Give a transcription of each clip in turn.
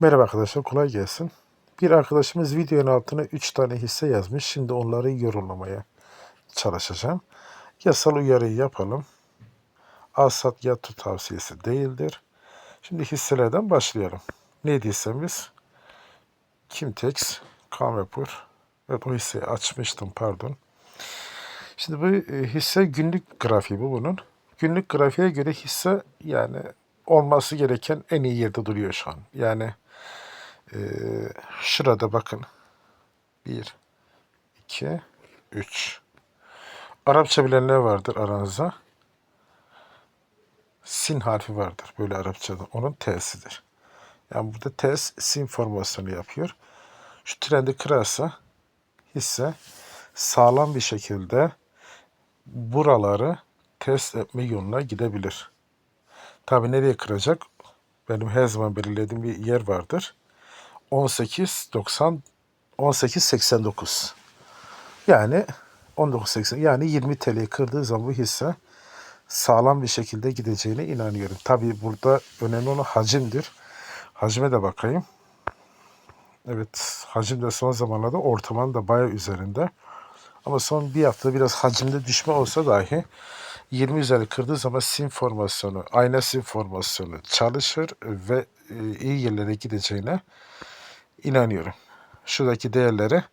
Merhaba arkadaşlar, kolay gelsin. Bir arkadaşımız videonun altına 3 tane hisse yazmış. Şimdi onları yorumlamaya çalışacağım. Yasal uyarıyı yapalım. Al sat yatır tavsiyesi değildir. Şimdi hisselerden başlayalım. Neydi hissemiz? Kimtex, Kamepur. Evet o hisseyi açmıştım pardon. Şimdi bu e, hisse günlük grafiği bu bunun. Günlük grafiğe göre hisse yani olması gereken en iyi yerde duruyor şu an. Yani ee, şurada bakın. 1, 2, 3. Arapça bilenler vardır aranızda. Sin harfi vardır böyle Arapçada. Onun T'sidir. Yani burada ters sin formasyonu yapıyor. Şu trendi kırarsa hisse sağlam bir şekilde buraları test etme yoluna gidebilir. Tabi nereye kıracak? Benim her zaman belirlediğim bir yer vardır. 18 90 18 89. Yani 19.80 yani 20 TL kırdığı zaman bu hisse sağlam bir şekilde gideceğine inanıyorum. Tabii burada önemli olan hacimdir. Hacime de bakayım. Evet hacim de son zamanlarda ortamın da bayağı üzerinde. Ama son bir hafta biraz hacimde düşme olsa dahi 20 üzeri kırdığı zaman sim formasyonu, ayna sim formasyonu çalışır ve e, iyi yerlere gideceğine inanıyorum. Şuradaki değerleri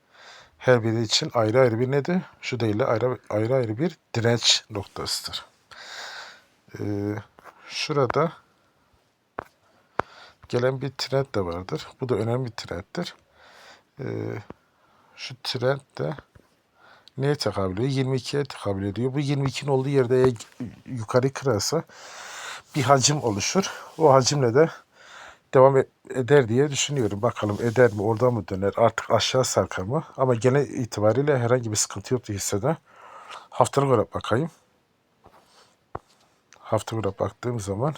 her biri için ayrı ayrı bir nedir? Şu değerler ayrı ayrı, ayrı bir direnç noktasıdır. Ee, şurada gelen bir trend de vardır. Bu da önemli bir trenddir. Ee, şu trend de neye tekabül ediyor? 22'ye tekabül ediyor. Bu 22'nin olduğu yerde yukarı kırarsa bir hacim oluşur. O hacimle de devam e- eder diye düşünüyorum. Bakalım eder mi, orada mı döner, artık aşağı sarkar mı? Ama genel itibariyle herhangi bir sıkıntı yoktu hissede. Haftalık olarak bakayım. Haftalık olarak baktığım zaman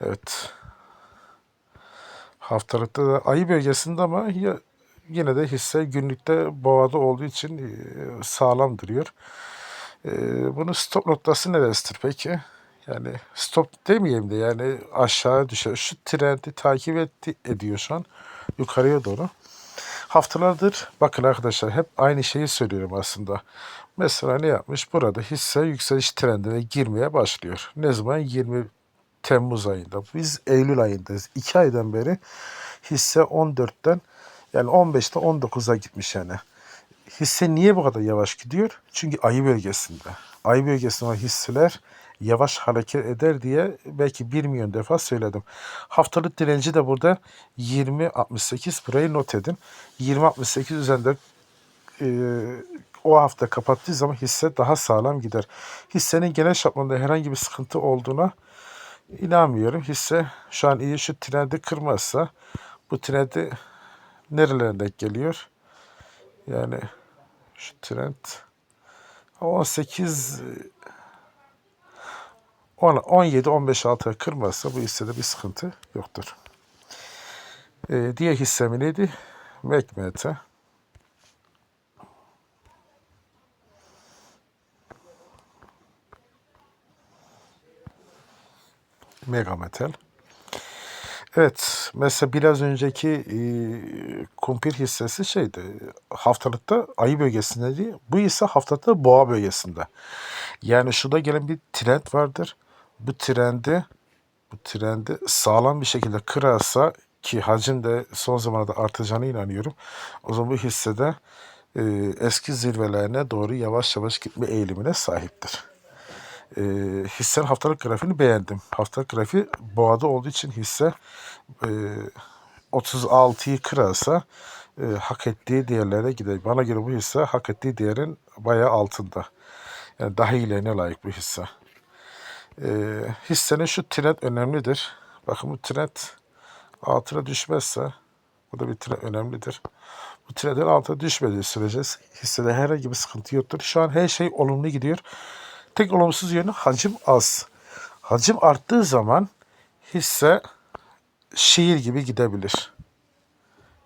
evet haftalıkta da ayı bölgesinde ama ya, yine de hisse günlükte boğada olduğu için e, sağlam duruyor. E, bunun stop noktası neresidir peki? Yani stop demeyeyim de yani aşağı düşer. Şu trendi takip etti, ediyor şu an yukarıya doğru. Haftalardır bakın arkadaşlar hep aynı şeyi söylüyorum aslında. Mesela ne yapmış? Burada hisse yükseliş trendine girmeye başlıyor. Ne zaman? 20 Temmuz ayında. Biz Eylül ayındayız. 2 aydan beri hisse 14'ten yani 15'te 19'a gitmiş yani. Hisse niye bu kadar yavaş gidiyor? Çünkü ayı bölgesinde. Ayı bölgesinde olan hisseler yavaş hareket eder diye belki bir milyon defa söyledim. Haftalık direnci de burada 20.68 burayı not edin. 20.68 üzerinde e, o hafta kapattığı zaman hisse daha sağlam gider. Hissenin genel şablonda herhangi bir sıkıntı olduğuna inanmıyorum. Hisse şu an iyi şu trendi kırmazsa bu trendi nerelerinde geliyor? Yani şu trend 18 10, 17 15 6'ya kırmazsa bu hissede bir sıkıntı yoktur. Ee, diğer hissemi neydi? McMete. Megametal. Evet, mesela biraz önceki e, kumpir hissesi şeydi, haftalıkta ayı bölgesinde değil, bu ise haftalıkta boğa bölgesinde. Yani şurada gelen bir trend vardır. Bu trendi, bu trendi sağlam bir şekilde kırarsa ki hacim de son zamanlarda artacağına inanıyorum. O zaman bu hissede e, eski zirvelerine doğru yavaş yavaş gitme eğilimine sahiptir. E, hissenin haftalık grafiğini beğendim. Haftalık grafiği boğada olduğu için hisse e, 36'yı kırarsa e, hak ettiği değerlere gider. Bana göre bu hisse hak ettiği değerin bayağı altında. Yani daha iyilerine layık bu hisse. E, hissenin şu trend önemlidir. Bakın bu trend altına düşmezse bu da bir trend önemlidir. Bu trendin altına düşmediği sürece hissede herhangi bir sıkıntı yoktur. Şu an her şey olumlu gidiyor. Tek olumsuz yönü hacim az. Hacim arttığı zaman hisse şiir gibi gidebilir.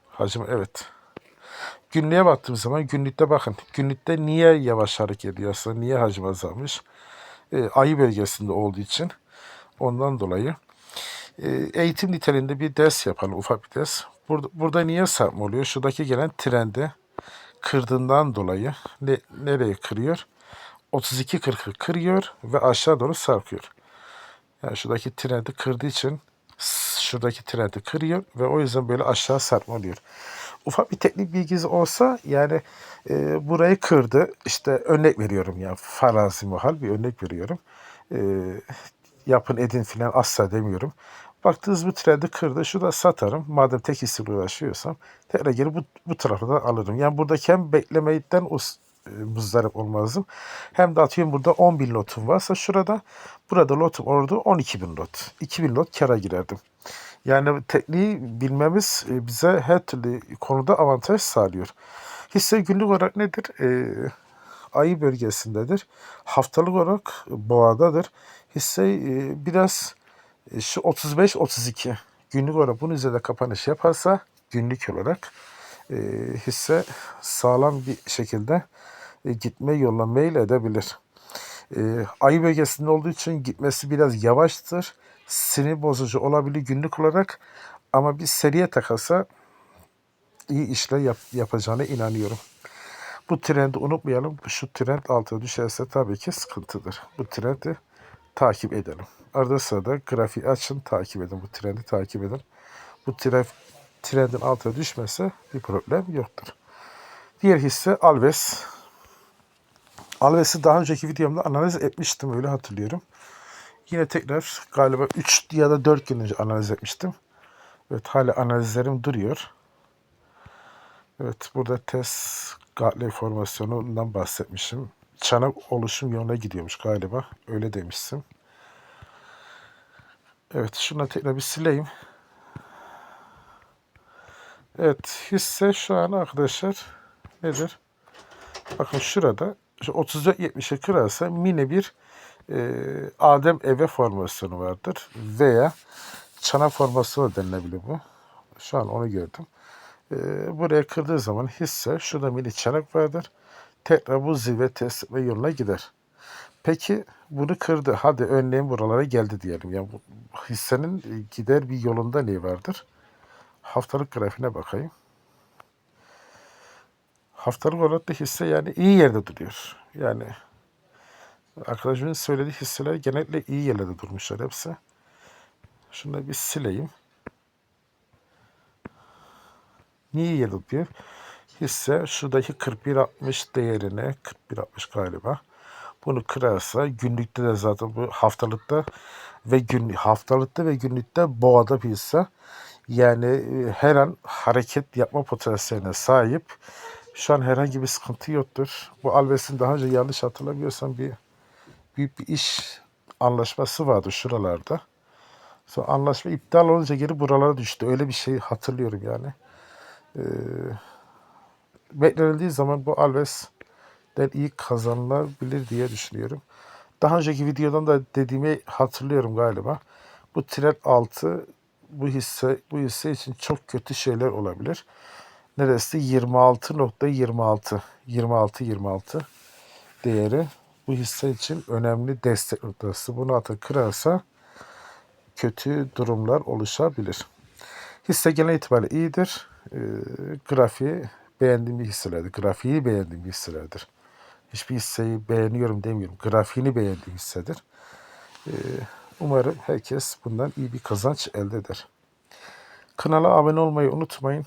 Hacim evet. Günlüğe baktığım zaman günlükte bakın. Günlükte niye yavaş hareket ediyorsa, niye hacim azalmış? E, ayı bölgesinde olduğu için. Ondan dolayı. e, eğitim niteliğinde bir ders yapalım, ufak bir ders. Burada, burada niye sarkma oluyor? Şuradaki gelen trendi kırdığından dolayı ne, nereye kırıyor? 32.40'ı kırıyor ve aşağı doğru sarkıyor. Yani şuradaki trendi kırdığı için şuradaki trendi kırıyor ve o yüzden böyle aşağı sarkma oluyor. Ufak bir teknik bilgisi olsa yani e, burayı kırdı. İşte örnek veriyorum ya farazi muhal bir örnek veriyorum. E, yapın edin filan asla demiyorum. Baktınız bu trendi kırdı. Şurada satarım. Madem tek hissle uğraşıyorsam tekrar geri bu, bu tarafı da alırım. Yani buradaki hem e, muzdarip olmazdım. Hem de atıyorum burada 10 bin lotum varsa şurada burada lotum orada 12 bin lot. 2 bin lot kara girerdim. Yani tekniği bilmemiz e, bize her türlü konuda avantaj sağlıyor. Hisse günlük olarak nedir? E, ayı bölgesindedir. Haftalık olarak boğadadır. Hisse e, biraz e, şu 35-32 günlük olarak bunun üzerinde kapanış yaparsa günlük olarak e, hisse sağlam bir şekilde e, gitme yoluna meyil edebilir. E, ayı bölgesinde olduğu için gitmesi biraz yavaştır. Sinir bozucu olabilir günlük olarak ama bir seriye takasa iyi işler yap, yapacağına inanıyorum. Bu trendi unutmayalım. Şu trend altına düşerse tabii ki sıkıntıdır. Bu trendi takip edelim. Arada sırada grafiği açın, takip edin. Bu trendi takip edin. Bu trend, trendin altına düşmese bir problem yoktur. Diğer hisse Alves. Alves'i daha önceki videomda analiz etmiştim öyle hatırlıyorum. Yine tekrar galiba 3 ya da 4 gün önce analiz etmiştim. Evet hala analizlerim duruyor. Evet burada test Gartley formasyonundan bahsetmişim. Çanak oluşum yoluna gidiyormuş galiba. Öyle demiştim. Evet şuna tekrar bir sileyim. Evet hisse şu an arkadaşlar nedir? Bakın şurada şu 34.70'e kırarsa mini bir e, Adem Eve formasyonu vardır. Veya çanak formasyonu denilebilir bu. Şu an onu gördüm. E, buraya kırdığı zaman hisse şurada mini çanak vardır. Tekrar bu zirve test etme yoluna gider. Peki bunu kırdı. Hadi örneğin buralara geldi diyelim. Yani bu hissenin gider bir yolunda ne vardır? Haftalık grafiğine bakayım. Haftalık olarak da hisse yani iyi yerde duruyor. Yani arkadaşımın söylediği hisseler genellikle iyi yerlerde durmuşlar hepsi. Şunu da bir sileyim. Niye iyi yerde duruyor? Hisse şuradaki 41.60 değerine 41.60 galiba. Bunu kırarsa günlükte de zaten bu haftalıkta ve gün haftalıkta ve günlükte boğada bir hisse. Yani e, her an hareket yapma potansiyeline sahip. Şu an herhangi bir sıkıntı yoktur. Bu Alves'in daha önce yanlış hatırlamıyorsam bir büyük bir iş anlaşması vardı şuralarda. Sonra anlaşma iptal olunca geri buralara düştü. Öyle bir şey hatırlıyorum yani. Ee, beklenildiği zaman bu Alves'den iyi kazanılabilir diye düşünüyorum. Daha önceki videodan da dediğimi hatırlıyorum galiba. Bu trend altı bu hisse bu hisse için çok kötü şeyler olabilir. Neresi 26.26 26 26 değeri bu hisse için önemli destek noktası. Bunu atı kırarsa kötü durumlar oluşabilir. Hisse genel itibariyle iyidir. E, grafiği beğendiğim bir hisselerdir. Grafiği beğendiğim bir hisselerdir. Hiçbir hisseyi beğeniyorum demiyorum. Grafiğini beğendiğim hissedir. E, umarım herkes bundan iyi bir kazanç elde eder. Kanala abone olmayı unutmayın.